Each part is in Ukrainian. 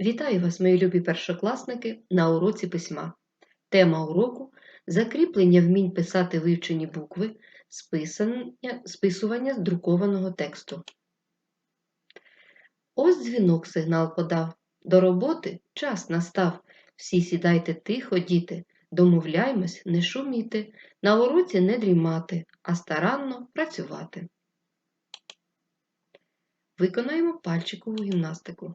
Вітаю вас, мої любі першокласники, на уроці письма. Тема уроку закріплення вмінь писати вивчені букви, списання, списування з друкованого тексту. Ось дзвінок сигнал подав. До роботи час настав. Всі сідайте тихо, діти, домовляймось, не шуміти, на уроці не дрімати, а старанно працювати. Виконаємо пальчикову гімнастику.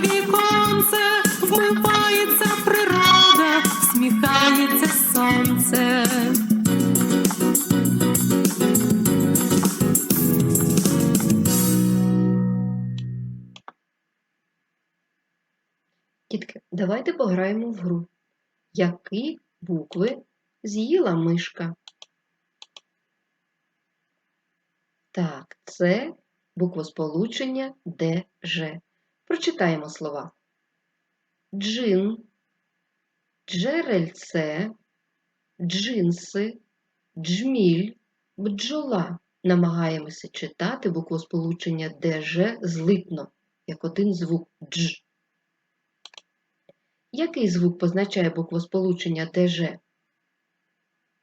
віконце, вмивається природа, всміхається сонце. Дітки, давайте пограємо в гру. Які букви з'їла мишка? Так, це буквосполучення ДЖ. Прочитаємо слова. Джин, джерельце, джинси, джміль, бджола. Намагаємося читати буквосполучення ДЖ злитно, як один звук дж. Який звук позначає буквосполучення ДЖ?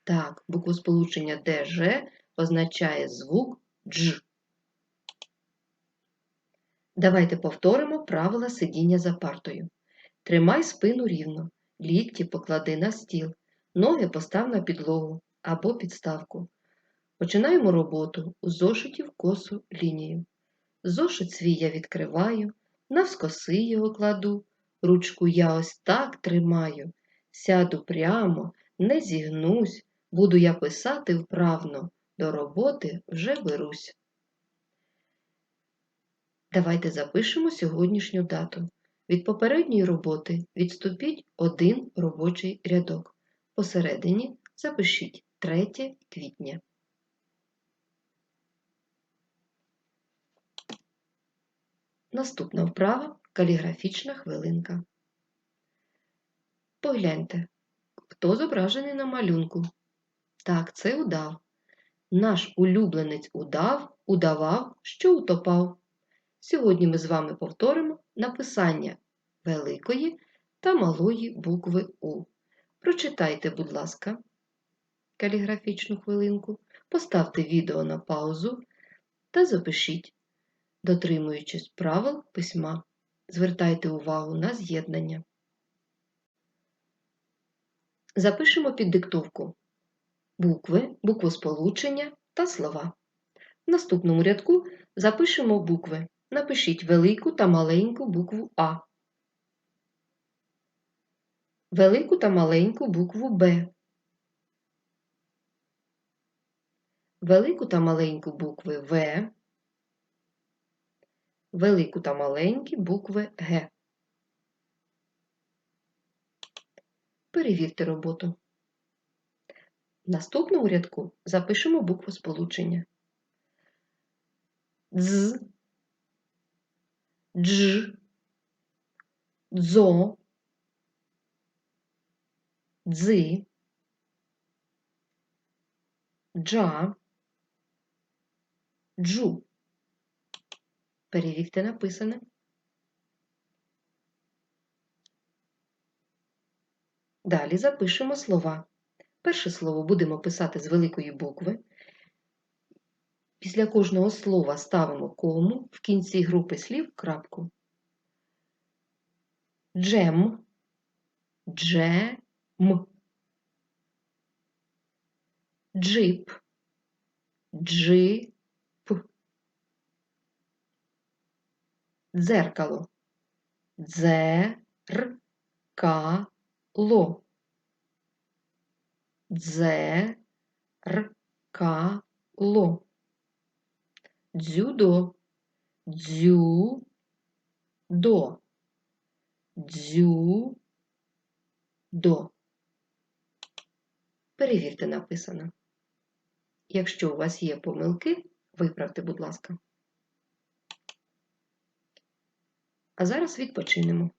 Так, буквосполучення ДЖ позначає звук дж. Давайте повторимо правила сидіння за партою. Тримай спину рівно, лікті поклади на стіл, ноги постав на підлогу або підставку. Починаємо роботу у зошиті в косу лінію. Зошит свій я відкриваю, навскоси його кладу, ручку я ось так тримаю, сяду прямо, не зігнусь, буду я писати вправно, до роботи вже берусь. Давайте запишемо сьогоднішню дату. Від попередньої роботи відступіть один робочий рядок. Посередині запишіть 3 квітня. Наступна вправа каліграфічна хвилинка. Погляньте, хто зображений на малюнку. Так, це удав. Наш улюбленець удав, удавав, що утопав. Сьогодні ми з вами повторимо написання великої та малої букви У. Прочитайте, будь ласка, каліграфічну хвилинку, поставте відео на паузу та запишіть, дотримуючись правил письма. Звертайте увагу на з'єднання. Запишемо під диктовку букви, буквосполучення та слова. В наступному рядку запишемо букви. Напишіть велику та маленьку букву А, велику та маленьку букву Б, велику та маленьку букви В, велику та маленькі букви Г. Перевірте роботу. В наступному рядку запишемо букву сполучення. Дз, дж, дзо, дзи, джа, джу. Перевірте написане. Далі запишемо слова. Перше слово будемо писати з великої букви. Після кожного слова ставимо кому, в кінці групи слів крапку. Джем, джем, джип, джип, дзеркало, дзеркало, Дзе, р, ка, ло. Дзюдо. Дзю, до. Дзю, до. Перевірте написано. Якщо у вас є помилки, виправте, будь ласка. А зараз відпочинемо.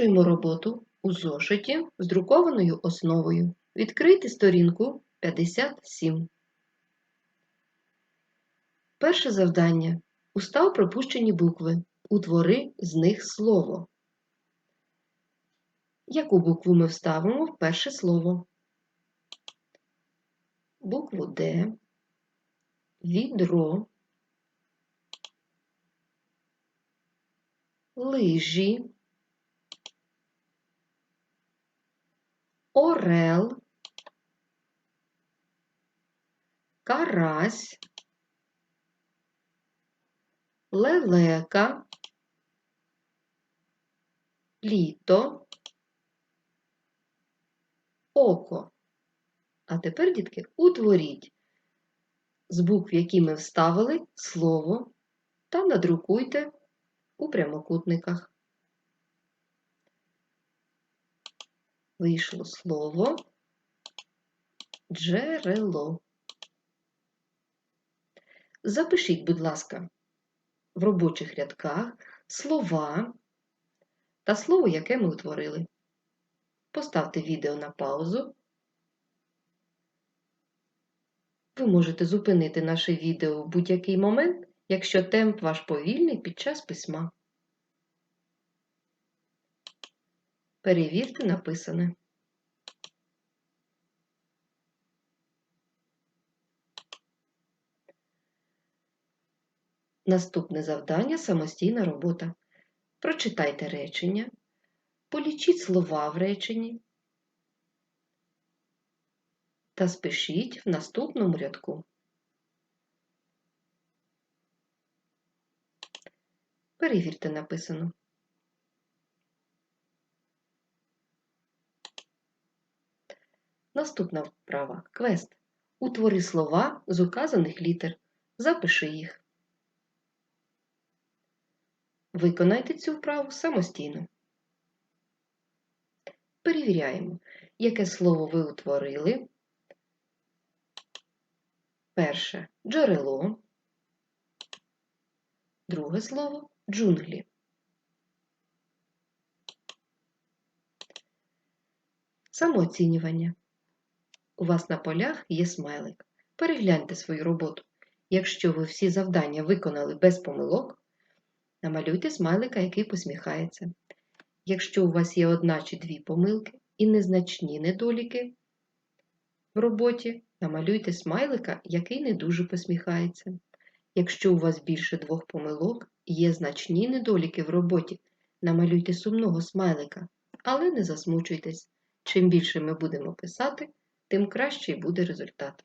Продовжуємо роботу у зошиті з друкованою основою. Відкрийте сторінку 57. Перше завдання. Устав пропущені букви. Утвори з них слово. Яку букву ми вставимо в перше слово? Букву Д, відро, лижі, орел, карась, лелека, літо, око. А тепер, дітки, утворіть з букв, які ми вставили, слово та надрукуйте у прямокутниках. Вийшло слово джерело. Запишіть, будь ласка, в робочих рядках слова та слово, яке ми утворили. Поставте відео на паузу. Ви можете зупинити наше відео в будь-який момент, якщо темп ваш повільний під час письма. Перевірте написане. Наступне завдання самостійна робота. Прочитайте речення, полічіть слова в реченні та спишіть в наступному рядку. Перевірте написано. Наступна вправа. Квест. Утвори слова з указаних літер. Запиши їх. Виконайте цю вправу самостійно. Перевіряємо, яке слово ви утворили. Перше джерело. Друге слово джунглі. Самооцінювання. У вас на полях є смайлик. Перегляньте свою роботу. Якщо ви всі завдання виконали без помилок, намалюйте смайлика, який посміхається. Якщо у вас є одна чи дві помилки і незначні недоліки в роботі, намалюйте смайлика, який не дуже посміхається. Якщо у вас більше двох помилок і є значні недоліки в роботі, намалюйте сумного смайлика, але не засмучуйтесь. Чим більше ми будемо писати, тим кращий буде результат.